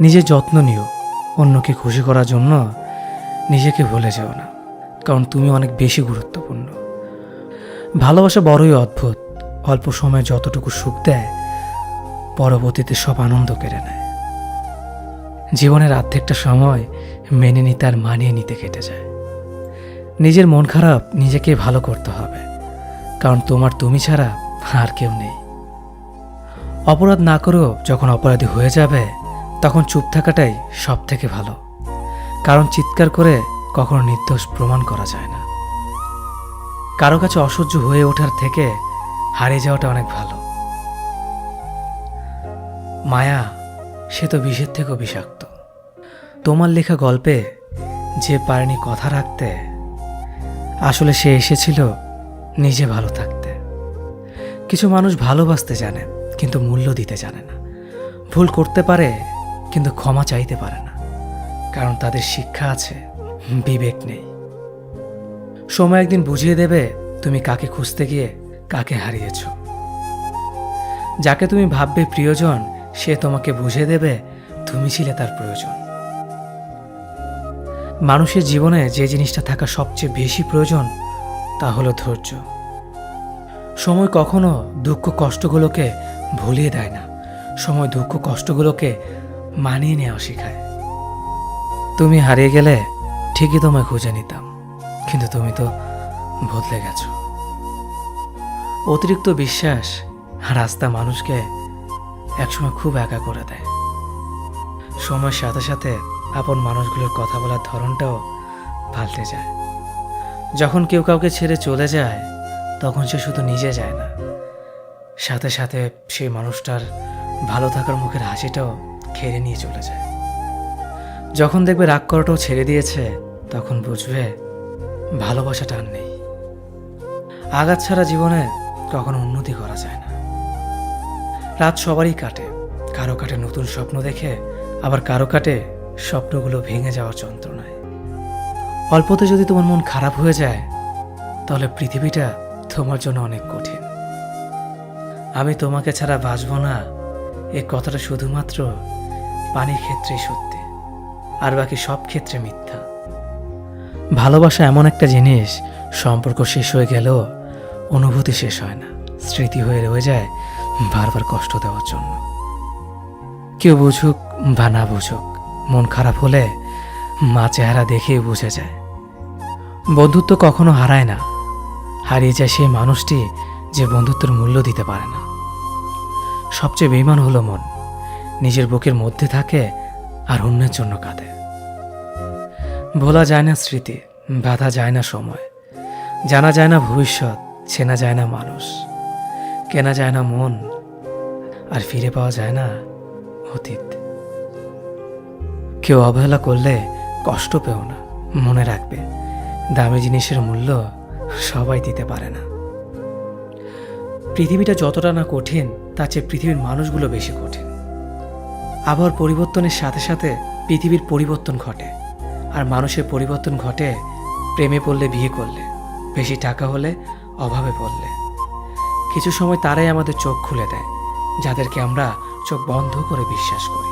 নিজের যত্ন নিও। অন্যকে খুশি করার জন্য নিজেকে ভুলে যেও না, কারণ তুমি অনেক বেশি গুরুত্বপূর্ণ। ভালোবাসা বড়ই অদ্ভুত। অল্প সময়ে যতটুকু সুখ দেয়, পরবর্তীতে সব আনন্দ কেড়ে নেয়। জীবনের অর্ধেকটা সময় মেনে নিতে আর মানিয়ে নিতে কেটে যায়। নিজের মন খারাপ, নিজেকে ভালো করতে হবে, কারণ তোমার তুমি ছাড়া আর কেউ নেই। অপরাধ না করেও যখন অপরাধী হয়ে যাবে তখন চুপ থাকাটাই সব থেকে ভালো। কারণ চিৎকার করে কখনো নির্দোষ প্রমাণ করা যায় না। কারও কাছে অসহ্য হয়ে ওঠার থেকে হারিয়ে যাওয়াটা অনেক ভালো। মায়া, সে তো বিষের থেকেও বিষাক্ত। তোমার লেখা গল্পে যে পারেনি কথা রাখতে, আসলে সে এসেছিল নিজে ভালো থাকতে। কিছু মানুষ ভালোবাসতে জানে, কিন্তু মূল্য দিতে জানে না। ভুল করতে পারে কিন্তু ক্ষমা চাইতে পারে না। কারণ তাদের শিক্ষা আছে, বিবেক নেই। সময় একদিন বুঝিয়ে দেবে তুমি কাকে খুঁজতে গিয়ে কাকে হারিয়েছ। যাকে তুমি ভাববে প্রিয়জন, সে তোমাকে বুঝিয়ে দেবে তুমি ছিলে তার প্রয়োজন। মানুষের জীবনে যে জিনিসটা থাকা সবচেয়ে বেশি প্রয়োজন, তা হলো ধৈর্য। সময় কখনো দুঃখ কষ্টগুলোকে ভুলিয়ে দেয় না। সময় দুঃখ কষ্টগুলোকে মানিয়ে নেওয়া শেখায়। তুমি হারিয়ে গেলে ঠিকই তোমায় খুঁজে নিতাম, কিন্তু তুমি তো বদলে গেছো। অতিরিক্ত বিশ্বাস রাস্তা মানুষকে একসময় খুব একা করে দেয়। সময়ের সাথে সাথে আপন মানুষগুলোর কথা বলার ধরনটাও পাল্টে যায়। যখন কেউ কাউকে ছেড়ে চলে যায়, তখন সে শুধু নিজে যায় না। সাথে সাথে সেই মানুষটার ভালো থাকার মুখের হাসিটাও খেড়ে নিয়ে চলে যায়। যখন দেখবে রাগ করাটাও ছেড়ে দিয়েছে, তখন বুঝবে ভালোবাসাটা আর নেই। আঘাত ছাড়া জীবনে কখনো উন্নতি করা যায় না। রাত সবারই কাটে। কারও কাটে নতুন স্বপ্ন দেখে, আবার কারও কাটে স্বপ্নগুলো ভেঙে যাওয়ার যন্ত্রণায়। অল্পতে যদি তোমার মন খারাপ হয়ে যায়, তাহলে পৃথিবীটা তোমার জন্য অনেক কঠিন। আমি তোমাকে ছাড়া বাঁচব না। এ কথাটা শুধুমাত্র পানির ক্ষেত্রেই সত্যি, আর বাকি সব ক্ষেত্রে মিথ্যা। ভালোবাসা এমন একটা জিনিস, সম্পর্ক শেষ হয়ে গেলেও অনুভূতি শেষ হয় না। স্মৃতি হয়ে রয়ে যায় বারবার কষ্ট দেওয়ার জন্য। কেউ বুঝুক বা না বুঝুক, মন খারাপ হলে মা চেহারা দেখেই বুঝে যায়। বন্ধুত্ব কখনো হারায় না, হারিয়ে যায় সেই মানুষটি যে বন্ধুত্বের মূল্য দিতে পারে না। সবচেয়ে বেইমান হলো মন। নিজের বুকের মধ্যে থাকে আর অন্যের জন্য কাঁদে। ভোলা যায় না স্মৃতি, বাধা যায় না সময়। জানা যায় না ভবিষ্যৎ, চেনা যায় না মানুষ। কেনা যায় না মন, আর ফিরে পাওয়া যায় না অতীত। কেউ অবহেলা করলে কষ্ট পেও না, মনে রাখবে, দামি জিনিসের মূল্য সবাই দিতে পারে না। পৃথিবীটা যতটা না কঠিন, তার চেয়ে পৃথিবীর মানুষগুলো বেশি কঠিন। আবহাওয়ার পরিবর্তনের সাথে সাথে পৃথিবীর পরিবর্তন ঘটে। আর মানুষের পরিবর্তন ঘটে প্রেমে পড়লে, বিয়ে করলে। বেশি টাকা হলে, অভাবে পড়লে। কিছু সময় তারাই আমাদের চোখ খুলে দেয়, যাদেরকে আমরা চোখ বন্ধ করে বিশ্বাস করি।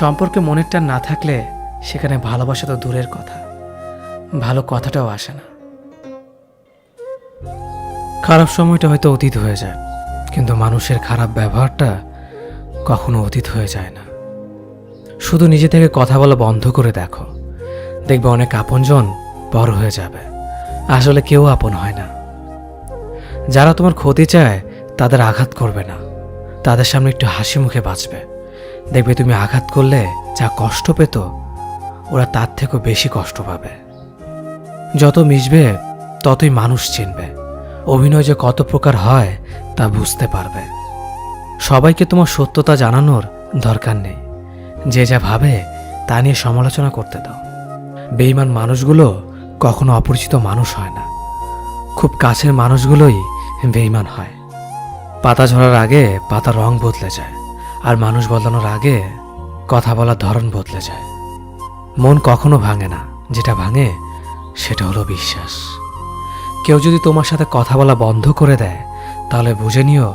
সম্পর্কে মনের টান না থাকলে সেখানে ভালোবাসা তো দূরের কথা। ভালো কথাটাও আসে না। খারাপ সময়টা হয়তো অতীত হয়ে যায়, কিন্তু মানুষের খারাপ ব্যবহারটা কখনো অতীত হয়ে যায় না। শুধু নিজে থেকে কথা বলা বন্ধ করে দেখো। দেখবে অনেক আপনজন বড় হয়ে যাবে। আসলে কেউ আপন হয় না। যারা তোমার ক্ষতি চায়, তাদের আঘাত করবে না। তাদের সামনে একটু হাসি মুখে বাঁচবে। দেখবে তুমি আঘাত করলে যা কষ্ট পেত, ওরা তার থেকেও বেশি কষ্ট পাবে। যত মিশবে, ততই মানুষ চিনবে। অভিনয় যে কত প্রকার হয়, তা বুঝতে পারবে। সবাইকে তোমার সত্যতা জানানোর দরকার নেই। যে যা ভাবে, তা নিয়ে সমালোচনা করতে দাও। বেইমান মানুষগুলো কখনো অপরিচিত মানুষ হয় না। খুব কাছের মানুষগুলোই বেইমান হয়। পাতা ঝরার আগে পাতা রং বদলে যায়, আর মানুষ বদলানোর আগে কথা বলার ধরন বদলে যায়। মন কখনো ভাঙে না, যেটা ভাঙে সেটা হলো বিশ্বাস। কেউ যদি তোমার সাথে কথা বলা বন্ধ করে দেয়, তাহলে বুঝে নিও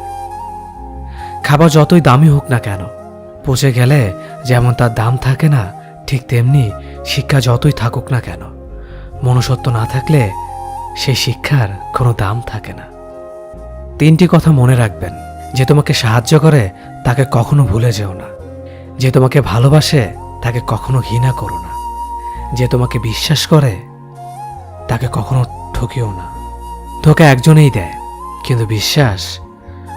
খাবার যতই দামি হোক না কেন, পচে গেলে যেমন তার দাম থাকে না, ঠিক তেমনি শিক্ষা যতই থাকুক না কেন। মনুষ্যত্ব না থাকলে সেই শিক্ষার কোনো দাম থাকে না। তিনটি কথা মনে রাখবেন, যে তোমাকে সাহায্য করে তাকে কখনো ভুলে যেও না। যে তোমাকে ভালোবাসে তাকে কখনো ঘৃণা করো না। যে তোমাকে বিশ্বাস করে তাকে কখনো ঠকিও না। ধোকা একজনেই দেয়, কিন্তু বিশ্বাস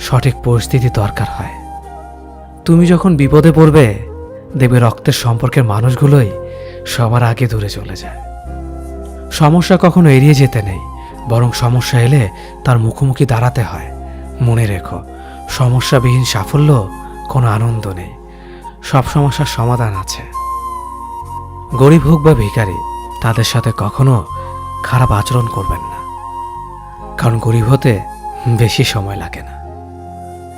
সঠিক পরিস্থিতি দরকার হয়। তুমি যখন বিপদে পড়বে, দেখবে রক্তের সম্পর্কের মানুষগুলোই সবার আগে দূরে চলে যায়। সমস্যা কখনো এড়িয়ে যেতে নেই, বরং সমস্যা এলে তার মুখোমুখি দাঁড়াতে হয়। মনে রেখো, সমস্যাবিহীন সাফল্য কোনো আনন্দ নেই। সব সমস্যার সমাধান আছে। গরিব হোক বা ভিখারি, তাদের সাথে কখনো খারাপ আচরণ করবেন না। কারণ গরিব হতে বেশি সময় লাগে না।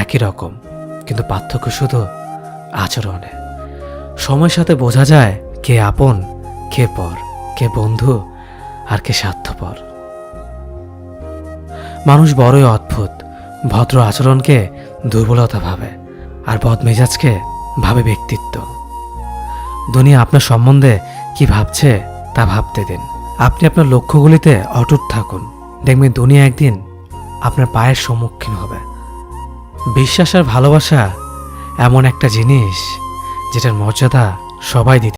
একই রকম, কিন্তু পার্থক্য শুধু আচরণে। সময়ের সাথে বোঝা যায় কে আপন, কে পর, কে বন্ধু আর কে স্বার্থপর। মানুষ বড়ই অদ্ভুত, ভদ্র আচরণকে দুর্বলতা ভাবে আর বদমেজাজকে ভাবে ব্যক্তিত্ব। দুনিয়া আপনার সম্বন্ধে কি ভাবছে তা ভাবতে দিন। আপনি আপনার লক্ষ্যগুলিতে অটুট থাকুন। দেখবেন দুনিয়া একদিন আপনার পায়ের সম্মুখীন হবে। বিশ্বাস আর ভালোবাসা এমন একটা জিনিস যেটার মর্যাদা সবাই দিতে